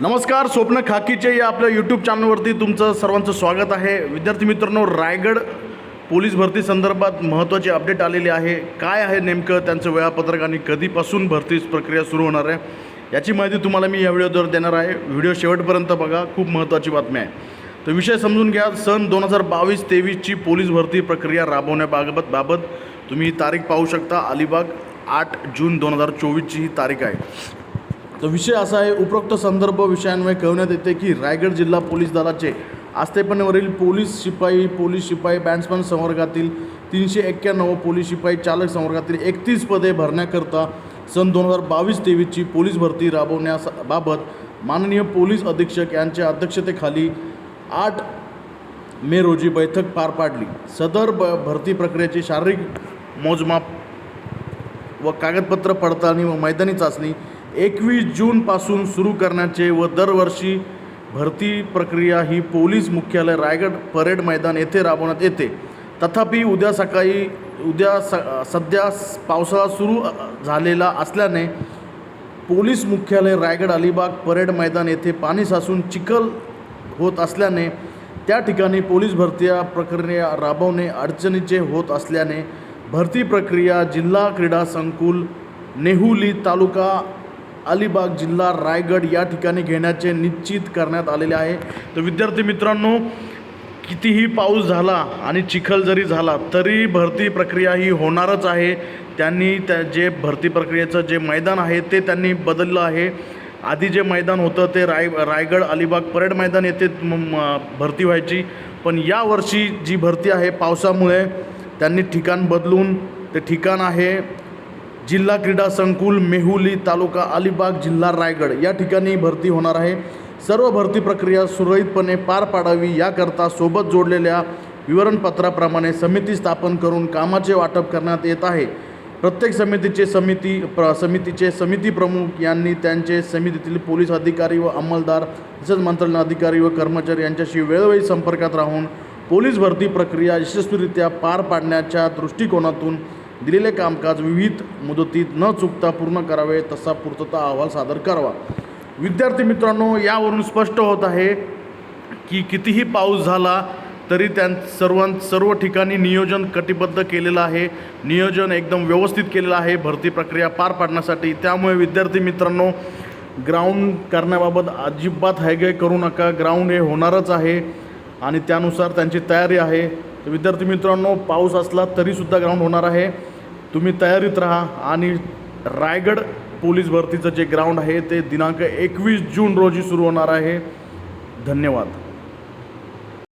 नमस्कार स्वप्न खाकीचे या आपल्या यूट्यूब चॅनलवरती तुमचं सर्वांचं स्वागत आहे. विद्यार्थी मित्रांनो रायगड पोलीस भरती संदर्भात महत्त्वाची अपडेट आलेली आहे. काय आहे नेमकं त्यांचं वेळापत्रक आणि कधीपासून भरती प्रक्रिया सुरू होणार आहे? याची माहिती तुम्हाला मी या व्हिडिओद्वारे देणार आहे. व्हिडिओ शेवटपर्यंत बघा खूप महत्त्वाची बातमी आहे. तर विषय समजून घ्या सन दोन हजार बावीस तेवीसची पोलीस भरती प्रक्रिया राबवण्याबाबत बाबत तुम्ही तारीख पाहू शकता. अलिबाग आठ जून दोन हजार चोवीसची ही तारीख आहे. तर विषय असा आहे उपरोक्त संदर्भ विषयांमुळे कळवण्यात येते की रायगड जिल्हा पोलीस दलाचे आस्थेपणेवरील पोलीस शिपाई पोलीस शिपाई बॅट्समन संवर्गातील तीनशे एक्क्याण्णव पोलीस शिपाई चालक संवर्गातील एकतीस पदे भरण्याकरता सन दोन हजार बावीस तेवीसची पोलीस भरती राबवण्याबाबत माननीय पोलीस अधीक्षक यांच्या अध्यक्षतेखाली आठ मे रोजी बैठक पार पाडली. सदर ब भरती प्रक्रियेची शारीरिक मोजमाप व कागदपत्र पडताळणी व मैदानी चाचणी एकवीस जूनपासून सुरू करण्याचे व दरवर्षी भरती प्रक्रिया ही पोलीस मुख्यालय रायगड परेड मैदान येथे राबवण्यात येते. तथापि उद्या सकाळी उद्या स सध्या पावसाळा सुरू झालेला असल्याने पोलीस मुख्यालय रायगड अलिबाग परेड मैदान येथे पाणी साचून चिखल होत असल्याने त्या ठिकाणी पोलीस भरती प्रक्रिया राबवणे अडचणीचे होत असल्याने भरती प्रक्रिया जिल्हा क्रीडा संकुल नेहुली तालुका अलिबाग जिल्हा रायगड या ठिकाणी घेण्याचे निश्चित करण्यात आलेले आहे. तर विद्यार्थी मित्रांनो कितीही पाऊस झाला आणि चिखल जरी झाला तरी भरती प्रक्रिया ही होणारच आहे. त्यांनी त्या जे भरती प्रक्रियेचं जे मैदान आहे ते त्यांनी बदललं आहे. आधी जे मैदान होतं ते राय रायगड अलिबाग परेड मैदान येथे भरती व्हायची. पण यावर्षी जी भरती आहे पावसामुळे त्यांनी ठिकाण बदलून ते ठिकाण आहे जिल्हा क्रीडा संकुल मेहुली तालुका अलिबाग जिल्हा रायगड. या ठिकाणी भरती होणार आहे. सर्व भरती प्रक्रिया सुरळीतपणे पार पाडावी याकरता सोबत जोडलेल्या विवरणपत्राप्रमाणे समिती स्थापन करून कामाचे वाटप करण्यात येत आहे. प्रत्येक समितीचे समिती प्र समितीचे समिती प्रमुख यांनी त्यांचे समितीतील पोलीस अधिकारी व अंमलदार तसेच मंत्रालय अधिकारी व कर्मचारी यांच्याशी वेळोवेळी संपर्कात राहून पोलीस भरती प्रक्रिया यशस्वीरित्या पार पाडण्याच्या दृष्टिकोनातून दिलेले कामकाज विविध मुदतीत न चुकता पूर्ण करावे तसा पूर्तता अहवाल सादर करावा. विद्यार्थी मित्रांनो यावरून स्पष्ट होत आहे की कितीही पाऊस झाला तरी त्यां सर्वां सर्व ठिकाणी नियोजन कटिबद्ध केलेलं आहे. नियोजन एकदम व्यवस्थित केलेलं आहे. भरती प्रक्रिया पार पाडण्यासाठी. त्यामुळे विद्यार्थी मित्रांनो ग्राउंड करण्याबाबत अजिबात हायगाय करू नका. ग्राउंड हे होणारच आहे आणि त्यानुसार त्यांची तयारी आहे. तर विद्यार्थी मित्रांनो पाऊस असला तरीसुद्धा ग्राउंड होणार आहे. तुम्ही तयारीत राहा आणि रायगड पोलीस भरतीचं जे ग्राउंड आहे ते दिनांक एकवीस जून रोजी सुरू होणार आहे. धन्यवाद.